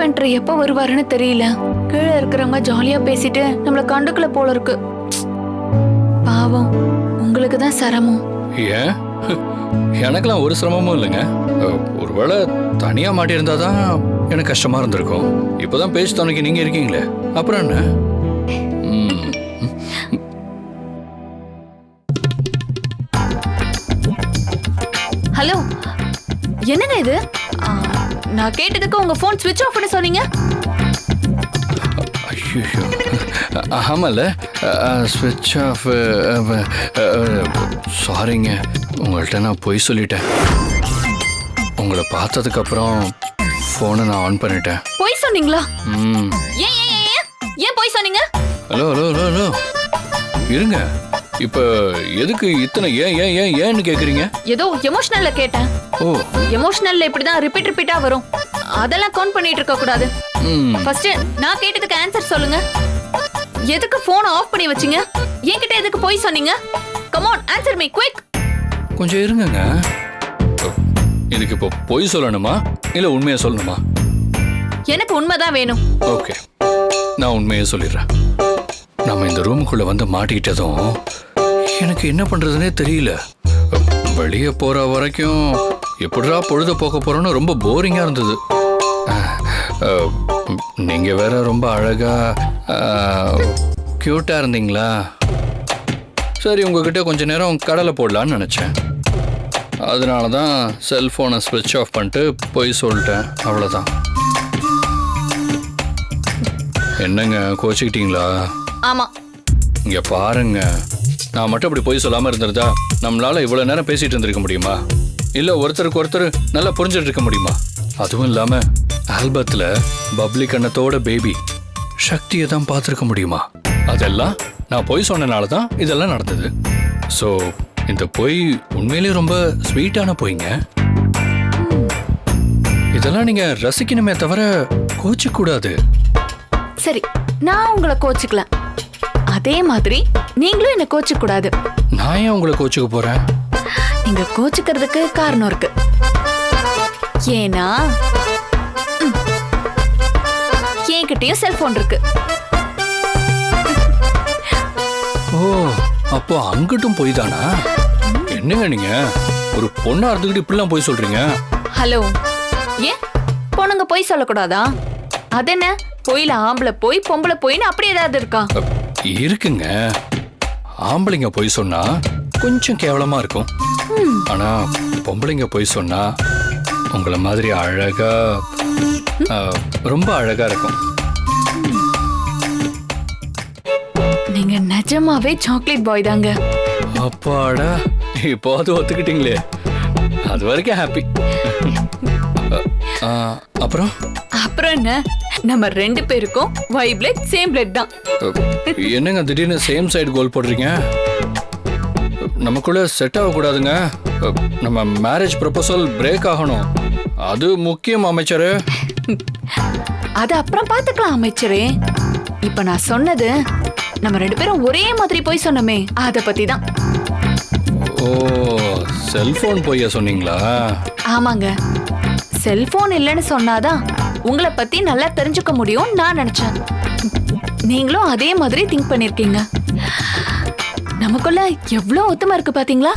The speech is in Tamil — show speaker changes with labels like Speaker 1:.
Speaker 1: டாக்டர் எப்ப வருவாருன்னு தெரியல. கீழே இருக்கிறவங்க ஜாலியா பேசிட்டு நம்மள கண்டுக்கல போல இருக்கு. பாவம். உங்களுக்கு தான் சிரமம்.
Speaker 2: ஏன்? எனக்கெல்லாம் ஒரு சிரமமும் இல்லைங்க. ஒருவேளை தனியா மாட்டியிருந்தா தான் எனக்கு கஷ்டமா இருந்திருக்கும். இப்போதான் பேச்சு துணைக்கு நீங்க இருக்கீங்களே. அப்புறம் என்ன?
Speaker 1: ஹலோ. என்னங்க இது? நான் கேட்டதுக்கு உங்க ஃபோன் ஸ்விட்ச் ஆஃப் பண்ண சொன்னீங்க?
Speaker 2: ஐயோ ஆமாம்ல ஸ்விட்ச் ஆஃப் சாரிங்க உங்கள்கிட்ட நான் பொய் சொல்லிட்டேன். உங்களை பார்த்ததுக்கப்புறம் ஃபோனை நான் ஆன் பண்ணிட்டேன்.
Speaker 1: பொய் சொன்னீங்களா?
Speaker 2: ம்.
Speaker 1: ஏன் ஏன் ஏன், ஏன்? ஏன் பொய் சொன்னீங்க?
Speaker 2: Hello hello hello hello. இருங்க. இப்போ எதுக்கு இத்தனை ஏன் ஏன் ஏன் ஏன்னு கேட்குறீங்க
Speaker 1: ஏதோ எமோஷனல்ல கேட்டேன்.
Speaker 2: ஓ.
Speaker 1: எமோஷனல்ல இப்படிதான் ரிப்பீட் ரிப்பீட்டா வரும். அதெல்லாம் கவுண்ட் பண்ணிட்டு இருக்க கூடாது.
Speaker 2: ம்.
Speaker 1: ஃபர்ஸ்ட் நான் கேட்டதுக்கு ஆன்சர் சொல்லுங்க. எதுக்கு போன் ஆஃப் பண்ணி வச்சீங்க? என்கிட்ட எதுக்கு போய் சொன்னீங்க? Come on answer me quick
Speaker 2: கொஞ்சம் இருங்கங்க. இதுக்கு இப்போ பொய் சொல்லணுமா? இல்லை உண்மையை சொல்லணுமா?
Speaker 1: எனக்கு உண்மைதான் வேணும்.
Speaker 2: ஓகே நான் உண்மையை சொல்லிடுறேன். நம்ம இந்த ரூமுக்குள்ள வந்து மாட்டிக்கிட்டதும் எனக்கு என்ன பண்றதுனே தெரியல. வெளியே போற வரைக்கும் எப்படிடா பொழுத போக போறோன்னு ரொம்ப போரிங்கா இருந்தது. நீங்க வேற ரொம்ப அழகா கியூட்டா இருந்தீங்களா? சரி உங்ககிட்ட கொஞ்ச நேரம் கடலை போடலான்னு நினச்சேன். அதனால தான் செல்ஃபோனை ஸ்விட்ச் ஆஃப் பண்ணிட்டு போய் சொல்லிட்டேன். அவ்வளோதான் என்னங்க கோச்சிக்கிட்டீங்களா?
Speaker 1: ஆமா.
Speaker 2: இங்க பாருங்க. நான் மட்டும் இப்படி பொய் சொல்லாம இருந்திருந்தா நம்மளால இவ்வளவு நேரம் பேசிட்டு இருந்திருக்க முடியுமா? இல்ல ஒருத்தருக்கு ஒருத்தர் நல்லா புரிஞ்சிட்டு இருக்க முடியுமா? அதுவும் இல்லாம ஆல்பத்துல பப்ளி கண்ணத்தோட பேபி சக்தியை தான் பார்த்துருக்க முடியுமா? அதெல்லாம் நான் பொய் சொன்னனால தான் இதெல்லாம் நடந்தது. ஸோ இந்த பொய் உண்மையிலேயே ரொம்ப ஸ்வீட்டான பொய்ங்க. இதெல்லாம் நீங்க ரசிக்கணுமே தவிர கோச்சிக்கூடாது
Speaker 1: சரி நான் உங்களை கோச்சிக்கலாம். அதே மாதிரி நீங்களும் என்ன கோச்சிக்க கூடாது
Speaker 2: நான் ஏன் உங்களை கோச்சுக்க போறேன்?
Speaker 1: நீங்க கோச்சுக்கிறதுக்கு காரணம் இருக்கு. ஏன்னா ம், என்கிட்டயும் செல்போன் இருக்கு.
Speaker 2: ஓ அப்போ அங்கிட்டும் போய் தானா என்னங்க நீங்க? ஒரு பொண்ணா இருந்துக்கிட்டு இப்படிலாம் போய் சொல்றீங்க?
Speaker 1: ஹலோ ஏன்? பொண்ணுங்க போய் சொல்லக்கூடாதா? அது என்ன பொயில ஆம்பளை போய் பொம்பளை போயின்னு அப்படி ஏதாவது இருக்கா?
Speaker 2: அப், இருக்குங்க. ஆம்பளைங்க போய் சொன்னா கொஞ்சம் கேவலமா இருக்கும். ஆனா பொம்பளைங்க போய் சொன்னா உங்களை மாதிரி அழகா ரொம்ப அழகா இருக்கும்.
Speaker 1: நீங்க நிஜமாவே சாக்லேட் பாய் தாங்க.
Speaker 2: அப்பாடா இப்போ அது ஒத்துக்கிட்டீங்களே. அது வரைக்கும் ஹாப்பி. அப்புறம்?
Speaker 1: அப்புறம் என்ன? நம்ம ரெண்டு பேருக்கும் ஒய் பிளட் சேம் பிளட் தான்.
Speaker 2: என்னங்க திடீர்னு சேம் சைடு கோல் போடுறீங்க? நமக்குள்ள செட் ஆகக்கூடாதுங்க. நம்ம மேரேஜ் ப்ரொபோசல் பிரேக் ஆகணும். அது முக்கியம் அமைச்சரு.
Speaker 1: அது அப்புறம் பாத்துக்கலாம் அமைச்சரே. இப்ப நான் சொன்னது நம்ம ரெண்டு பேரும் ஒரே மாதிரி போய் சொன்னோமே அத பத்தி தான்
Speaker 2: ஓ செல்போன் பொய்யா சொன்னீங்களா?
Speaker 1: ஆமாங்க. செல்போன் இல்லைன்னு சொன்னாதான் உங்களை பத்தி நல்லா தெரிஞ்சுக்க முடியும் நான் நினைச்சேன். நீங்களும் அதே மாதிரி திங்க் பண்ணிருக்கீங்க. நமக்குள்ள எவ்வளவு ஒத்துமா இருக்கு பாத்தீங்களா?